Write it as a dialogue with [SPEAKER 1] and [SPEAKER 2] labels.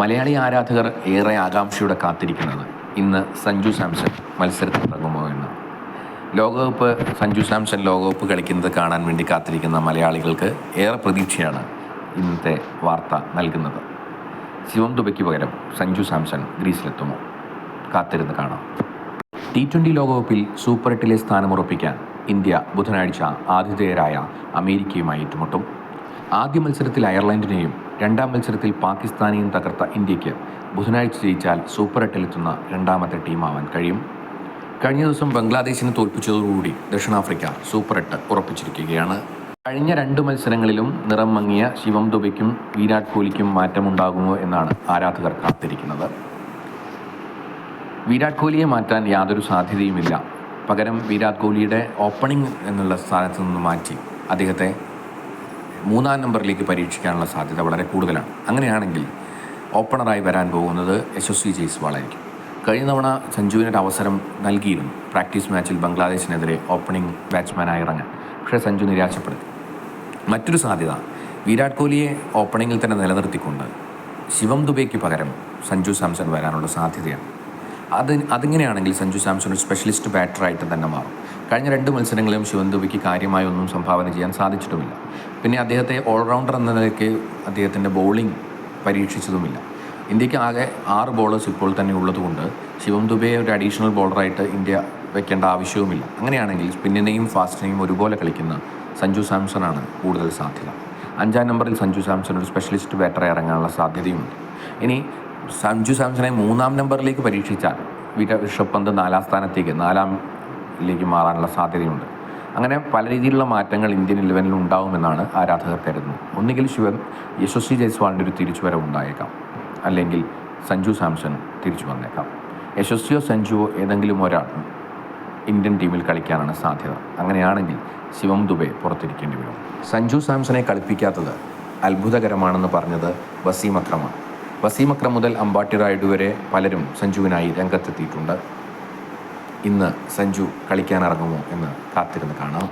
[SPEAKER 1] മലയാളി ആരാധകർ ഏറെ ആകാംക്ഷയോടെ കാത്തിരിക്കുന്നത് ഇന്ന് സഞ്ജു സാംസൺ മത്സരത്തിൽ ഇറങ്ങുമോ എന്ന്. ലോകകപ്പ് സഞ്ജു സാംസൺ ലോകകപ്പ് കളിക്കുന്നത് കാണാൻ വേണ്ടി കാത്തിരിക്കുന്ന മലയാളികൾക്ക് ഏറെ പ്രതീക്ഷയാണ് ഇന്നത്തെ വാർത്ത നൽകുന്നത്. ശിവം ദുബയ്ക്ക് പകരം സഞ്ജു സാംസൺ ഗ്രീസിലെത്തുമോ? കാത്തിരുന്ന് കാണാം. ടി ട്വന്റി ലോകകപ്പിൽ സൂപ്പർ എട്ടിലെ സ്ഥാനമുറപ്പിക്കാൻ ഇന്ത്യ ബുധനാഴ്ച ആതിഥേയരായ അമേരിക്കയുമായി ഏറ്റുമുട്ടും. ആദ്യ മത്സരത്തിൽ അയർലൻഡിനെയും രണ്ടാം മത്സരത്തിൽ പാകിസ്ഥാനെയും തകർത്ത ഇന്ത്യയ്ക്ക് ബുധനാഴ്ച ജയിച്ചാൽ സൂപ്പർ എട്ടിലെത്തുന്ന രണ്ടാമത്തെ ടീമാവാൻ കഴിയും. കഴിഞ്ഞ ദിവസം ബംഗ്ലാദേശിനെ തോൽപ്പിച്ചതോടുകൂടി ദക്ഷിണാഫ്രിക്ക സൂപ്പർ എട്ട് ഉറപ്പിച്ചിരിക്കുകയാണ്. കഴിഞ്ഞ രണ്ട് മത്സരങ്ങളിലും നിറം മങ്ങിയ ശിവം ദുബയ്ക്കും വിരാട് കോഹ്ലിക്കും മാറ്റമുണ്ടാകുമോ എന്നാണ് ആരാധകർ കാത്തിരിക്കുന്നത്. വിരാട് കോഹ്ലിയെ മാറ്റാൻ യാതൊരു സാധ്യതയുമില്ല. പകരം വിരാട് കോഹ്ലിയുടെ ഓപ്പണിംഗ് എന്നുള്ള സ്ഥാനത്ത് നിന്ന് മാറ്റി അദ്ദേഹത്തെ മൂന്നാം നമ്പറിലേക്ക് പരീക്ഷിക്കാനുള്ള സാധ്യത വളരെ കൂടുതലാണ്. അങ്ങനെയാണെങ്കിൽ ഓപ്പണറായി വരാൻ പോകുന്നത് യശസ്വി ജയ്സ്വാളായിരിക്കും. കഴിഞ്ഞ തവണ സഞ്ജുവിനൊരു അവസരം നൽകിയിരുന്നു. പ്രാക്ടീസ് മാച്ചിൽ ബംഗ്ലാദേശിനെതിരെ ഓപ്പണിംഗ് ബാറ്റ്സ്മാനായി ഇറങ്ങാൻ. പക്ഷേ സഞ്ജു നിരാശപ്പെടുത്തി. മറ്റൊരു സാധ്യത വിരാട് കോഹ്ലിയെ ഓപ്പണിങ്ങിൽ തന്നെ നിലനിർത്തിക്കൊണ്ട് ശിവം ദുബൈക്ക് പകരം സഞ്ജു സാംസൺ വരാനുള്ള സാധ്യതയാണ്. അത് അതിങ്ങനെയാണെങ്കിൽ സഞ്ജു സാംസൺ ഒരു സ്പെഷ്യലിസ്റ്റ് ബാറ്ററായിട്ട് തന്നെ മാറും. കഴിഞ്ഞ രണ്ട് മത്സരങ്ങളിലും ശിവൻ ദുബിക്ക് കാര്യമായി ഒന്നും സംഭാവന ചെയ്യാൻ സാധിച്ചിട്ടുമില്ല. പിന്നെ അദ്ദേഹത്തെ ഓൾറൗണ്ടർ എന്ന നിലയ്ക്ക് അദ്ദേഹത്തിന്റെ ബൗളിംഗ് പരീക്ഷിച്ചതുമില്ല. ഇന്ത്യയ്ക്ക് ആകെ ആറ് ബോളേഴ്സ് ഇപ്പോൾ തന്നെ ഉള്ളതുകൊണ്ട് ശിവം ദുബയെ ഒരു അഡീഷണൽ ബോളറായിട്ട് ഇന്ത്യ വെക്കേണ്ട ആവശ്യവുമില്ല. അങ്ങനെയാണെങ്കിൽ സ്പിന്നിനെയും ഫാസ്റ്റിനെയും ഒരുപോലെ കളിക്കുന്ന സഞ്ജു സാംസൺ ആണ് കൂടുതൽ സാധ്യത. അഞ്ചാം നമ്പറിൽ സഞ്ജു സാംസൺ ഒരു സ്പെഷ്യലിസ്റ്റ് ബാറ്ററായി ഇറങ്ങാനുള്ള സാധ്യതയുമുണ്ട്. ഇനി സഞ്ജു സാംസണെ മൂന്നാം നമ്പറിലേക്ക് പരീക്ഷിച്ചാൽ വിര ഋഷഭ് പന്ത് നാലാം സ്ഥാനത്തേക്ക് നാലാം നാലാമിലേക്ക് മാറാനുള്ള സാധ്യതയുണ്ട്. അങ്ങനെ പല രീതിയിലുള്ള മാറ്റങ്ങൾ ഇന്ത്യൻ ഇലവനിൽ ഉണ്ടാവുമെന്നാണ് ആരാധകർ കരുതുന്നത്. ഒന്നുകിൽ ശിവൻ യശസ്വി ജയ്സ്വാളിന്റെ ഒരു തിരിച്ചുവരവ് ഉണ്ടായേക്കാം. അല്ലെങ്കിൽ സഞ്ജു സാംസൺ തിരിച്ചു വന്നേക്കാം. യശസ്വിയോ സഞ്ജുവോ ഏതെങ്കിലും ഒരാൾ ഇന്ത്യൻ ടീമിൽ കളിക്കാനാണ് സാധ്യത. അങ്ങനെയാണെങ്കിൽ ശിവം ദുബെ പുറത്തിരിക്കേണ്ടി വരും. സഞ്ജു സാംസണെ കളിപ്പിക്കാത്തത് അത്ഭുതകരമാണെന്ന് പറഞ്ഞത് വസീം അക്രമാണ്. വസീം അക്രം മുതൽ അമ്പാട്ടി റായിഡു വരെ പലരും സഞ്ജുവിനായി രംഗത്തെത്തിയിട്ടുണ്ട്. ഇന്ന് സഞ്ജു കളിക്കാനിറങ്ങുമോ എന്ന് കാത്തിരുന്ന് കാണാം.